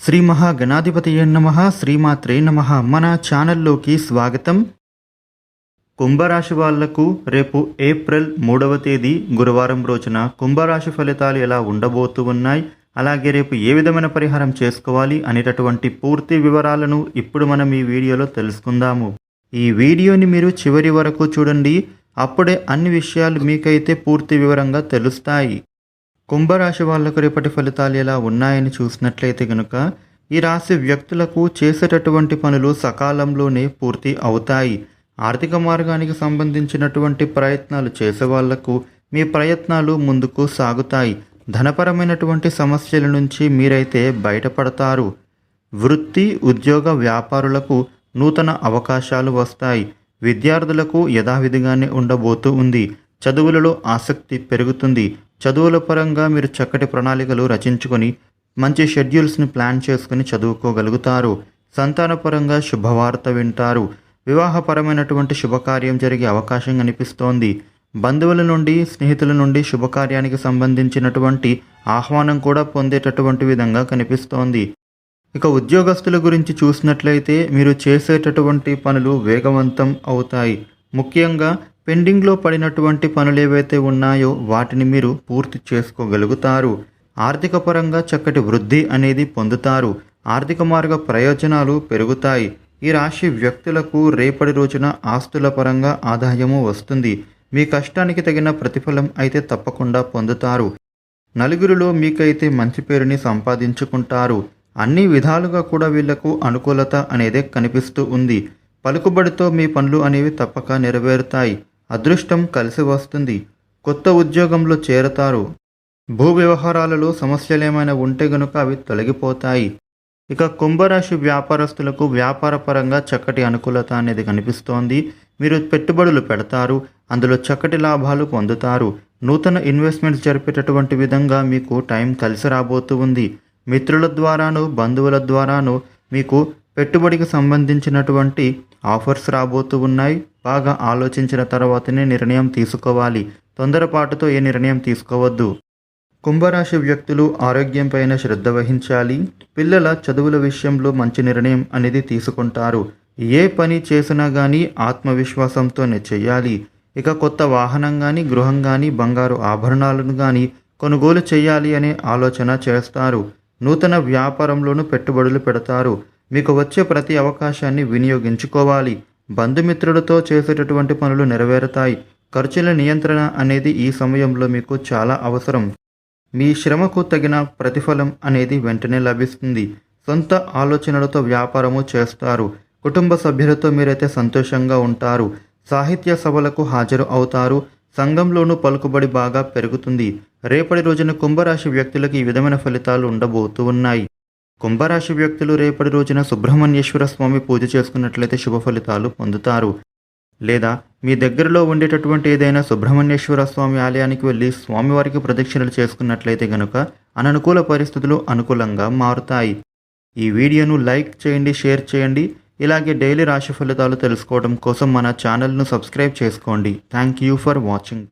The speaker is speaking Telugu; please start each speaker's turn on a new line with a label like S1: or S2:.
S1: శ్రీ మహాగణాధిపతయ నమ శ్రీమాత్రే నమ. మన ఛానల్లోకి స్వాగతం. కుంభరాశి వాళ్ళకు రేపు ఏప్రిల్ మూడవ తేదీ గురువారం రోజున కుంభరాశి ఫలితాలు ఎలా ఉండబోతూ ఉన్నాయి అలాగే రేపు ఏ విధమైన పరిహారం చేసుకోవాలి అనేటటువంటి పూర్తి వివరాలను ఇప్పుడు మనం ఈ వీడియోలో తెలుసుకుందాము. ఈ వీడియోని మీరు చివరి వరకు చూడండి అప్పుడే అన్ని విషయాలు మీకైతే పూర్తి వివరంగా తెలుస్తాయి. కుంభరాశి వాళ్ళకు రేపటి ఫలితాలు ఎలా ఉన్నాయని చూసినట్లయితే గనుక ఈ రాశి వ్యక్తులకు చేసేటటువంటి పనులు సకాలంలోనే పూర్తి అవుతాయి. ఆర్థిక మార్గానికి సంబంధించినటువంటి ప్రయత్నాలు చేసే వాళ్ళకు మీ ప్రయత్నాలు ముందుకు సాగుతాయి. ధనపరమైనటువంటి సమస్యల నుంచి మీరైతే బయటపడతారు. వృత్తి ఉద్యోగ వ్యాపారులకు నూతన అవకాశాలు వస్తాయి. విద్యార్థులకు యథావిధిగానే ఉండబోతూ ఉంది. చదువులలో ఆసక్తి పెరుగుతుంది. చదువుల పరంగా మీరు చక్కటి ప్రణాళికలు రచించుకొని మంచి షెడ్యూల్స్ని ప్లాన్ చేసుకుని చదువుకోగలుగుతారు. సంతానపరంగా శుభవార్త వింటారు. వివాహపరమైనటువంటి శుభకార్యం జరిగే అవకాశం కనిపిస్తోంది. బంధువుల నుండి స్నేహితుల నుండి శుభకార్యానికి సంబంధించినటువంటి ఆహ్వానం కూడా పొందేటటువంటి విధంగా కనిపిస్తోంది. ఇక ఉద్యోగస్తుల గురించి చూసినట్లయితే మీరు చేసేటటువంటి పనులు వేగవంతం అవుతాయి. ముఖ్యంగా పెండింగ్లో పడినటువంటి పనులు ఏవైతే ఉన్నాయో వాటిని మీరు పూర్తి చేసుకోగలుగుతారు. ఆర్థిక పరంగా చక్కటి వృద్ధి అనేది పొందుతారు. ఆర్థిక మార్గ ప్రయోజనాలు పెరుగుతాయి. ఈ రాశి వ్యక్తులకు రేపటి రోజున ఆస్తుల పరంగా ఆదాయము వస్తుంది. మీ కష్టానికి తగిన ప్రతిఫలం అయితే తప్పకుండా పొందుతారు. నలుగురిలో మీకైతే మంచి పేరుని సంపాదించుకుంటారు. అన్ని విధాలుగా కూడా వీళ్ళకు అనుకూలత అనేది కనిపిస్తూ ఉంది. పలుకుబడితో మీ పనులు అనేవి తప్పక నెరవేరుతాయి. అదృష్టం కలిసి వస్తుంది. కొత్త ఉద్యోగంలో చేరతారు. భూ వ్యవహారాలలో సమస్యలేమైనా ఉంటే గనుక అవి తొలగిపోతాయి. ఇక కుంభరాశి వ్యాపారస్తులకు వ్యాపారపరంగా చక్కటి అనుకూలత అనేది కనిపిస్తోంది. మీరు పెట్టుబడులు పెడతారు. అందులో చక్కటి లాభాలు పొందుతారు. నూతన ఇన్వెస్ట్మెంట్స్ జరిపేటటువంటి విధంగా మీకు టైం కలిసి రాబోతూ ఉంది. మిత్రుల ద్వారాను బంధువుల ద్వారాను మీకు పెట్టుబడికి సంబంధించినటువంటి ఆఫర్స్ రాబోతూ ఉన్నాయి. బాగా ఆలోచించిన తర్వాతనే నిర్ణయం తీసుకోవాలి. తొందరపాటుతో ఏ నిర్ణయం తీసుకోవద్దు. కుంభరాశి వ్యక్తులు ఆరోగ్యం పైన శ్రద్ధ వహించాలి. పిల్లల చదువుల విషయంలో మంచి నిర్ణయం అనేది తీసుకుంటారు. ఏ పని చేసినా కానీ ఆత్మవిశ్వాసంతోనే చేయాలి. ఇక కొత్త వాహనం కానీ గృహం కానీ బంగారు ఆభరణాలను కానీ కొనుగోలు చేయాలి అనే ఆలోచన చేస్తారు. నూతన వ్యాపారంలోనూ పెట్టుబడులు పెడతారు. మీకు వచ్చే ప్రతి అవకాశాన్ని వినియోగించుకోవాలి. బంధుమిత్రులతో చేసేటటువంటి పనులు నెరవేరుతాయి. ఖర్చుల నియంత్రణ అనేది ఈ సమయంలో మీకు చాలా అవసరం. మీ శ్రమకు తగిన ప్రతిఫలం అనేది వెంటనే లభిస్తుంది. సొంత ఆలోచనలతో వ్యాపారము చేస్తారు. కుటుంబ సభ్యులతో మీరైతే సంతోషంగా ఉంటారు. సాహిత్య సభలకు హాజరు అవుతారు. సంఘంలోనూ పలుకుబడి బాగా పెరుగుతుంది. రేపటి రోజున కుంభరాశి వ్యక్తులకు ఈ విధమైన ఫలితాలు ఉండబోతూ ఉన్నాయి. కుంభరాశి వ్యక్తులు రేపటి రోజున సుబ్రహ్మణ్యేశ్వర స్వామి పూజ చేసుకున్నట్లయితే శుభ ఫలితాలు పొందుతారు. లేదా మీ దగ్గరలో ఉండేటటువంటి ఏదైనా సుబ్రహ్మణ్యేశ్వర స్వామి ఆలయానికి వెళ్ళి స్వామివారికి ప్రదక్షిణలు చేసుకున్నట్లయితే గనుక అననుకూల పరిస్థితులు అనుకూలంగా మారుతాయి. ఈ వీడియోను లైక్ చేయండి షేర్ చేయండి. ఇలాగే డైలీ రాశి ఫలితాలు తెలుసుకోవడం కోసం మన ఛానల్ను సబ్స్క్రైబ్ చేసుకోండి. Thank you for watching.